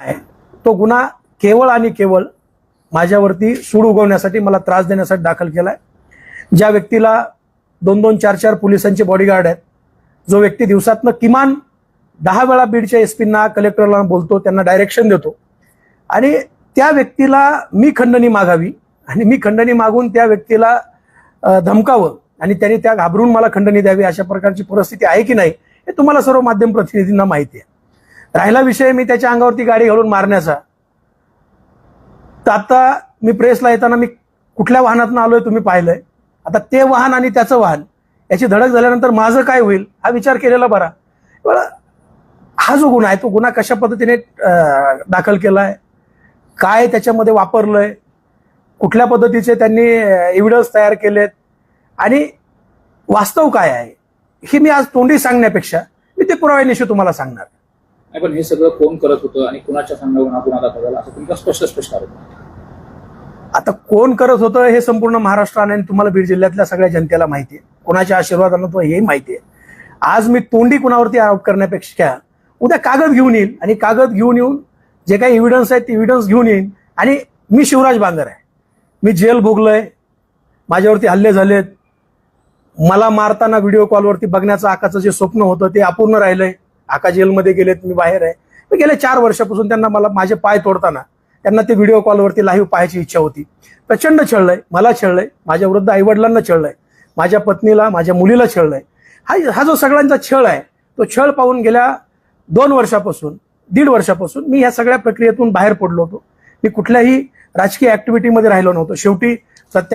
आहे. तो गुन्हा केवळ आणि केवळ माझ्यावरती सूड उगवण्यासाठी मला त्रास देण्यासाठी दाखल केलाय. ज्या व्यक्तीला दोन दोन चार चार पोलिसांचे बॉडीगार्ड आहेत जो व्यक्ती दिवसातनं किमान दहा वेळा बीडच्या एस पींना कलेक्टरला बोलतो त्यांना डायरेक्शन देतो. आणि त्या व्यक्तीला मी खंडणी मागावी आणि मी खंडणी मागून त्या व्यक्तीला धमकावं आणि त्याने त्या घाबरून मला खंडणी द्यावी अशा प्रकारची परिस्थिती आहे की नाही हे तुम्हाला सर्व माध्यम प्रतिनिधींना माहिती आहे. राहिला विषय मी त्याच्या अंगावरती गाडी घालून मारण्याचा. तर आता मी प्रेसला येताना मी कुठल्या वाहनातून आलोय तुम्ही पाहिलंय. आता ते वाहन आणि त्याचं वाहन याची धडक झाल्यानंतर माझं काय होईल हा विचार केलेला बरा. हा जो गुन्हा आहे तो गुन्हा कशा पद्धतीने दाखल दाखल केलाय? काय त्याच्यामध्ये वापरलंय? कुठल्या पद्धतीचे त्यांनी एव्हिडन्स तयार केलेत? आणि वास्तव काय आहे? हे मी आज तोंडी सांगण्यापेक्षा मी ते पुराव्यानिशी तुम्हाला सांगणार. नाही पण हे सगळं कोण करत होतं आणि कुणाच्या सांगण्यावरून हा गुन्हा दाखल झाला असं तुमचा स्पष्ट स्पष्ट आरोप आता कोण करत होतं हे संपूर्ण महाराष्ट्राने आणि तुम्हाला बीड जिल्ह्यातल्या सगळ्या जनतेला माहिती आहे. कोणाच्या आशीर्वादानं तो हे माहिती आहे. आज मी तोंडी कुणावरती आरोप करण्यापेक्षा उद्या कागद घेऊन येईल आणि कागद घेऊन येऊन जे काही एव्हिडन्स आहेत ते एव्हिडन्स घेऊन येईन आणि मी शिवराज बांगर आहे. मी जेल भोगलोय माझ्यावरती हल्ले झालेत. मला मारताना व्हिडिओ कॉलवरती बघण्याचं आकाचं जे स्वप्न होतं ते अपूर्ण राहिलंय. आका जेलमध्ये गेलेत मी बाहेर आहे. मी गेल्या चार वर्षापासून त्यांना मला माझे पाय तोडताना त्यांना ते व्हिडिओ कॉलवरती लाईव्ह पाहायची इच्छा होती. प्रचंड छळलंय मला छळलंय माझ्या वृद्ध आईवडिलांना छळलंय माझ्या पत्नीला माझ्या मुलीला छळलंय. हा हा जो सगळ्यांचा छळ आहे तो छळ पाहून गेल्या दोन वर्षापासून दीड वर्षापासून मी या सगळ्या प्रक्रियेतून बाहेर पडलो होतो. मी कुठल्याही राजकीय ऍक्टिव्हिटीमध्ये राहिलो नव्हतो. शेवटी सत्या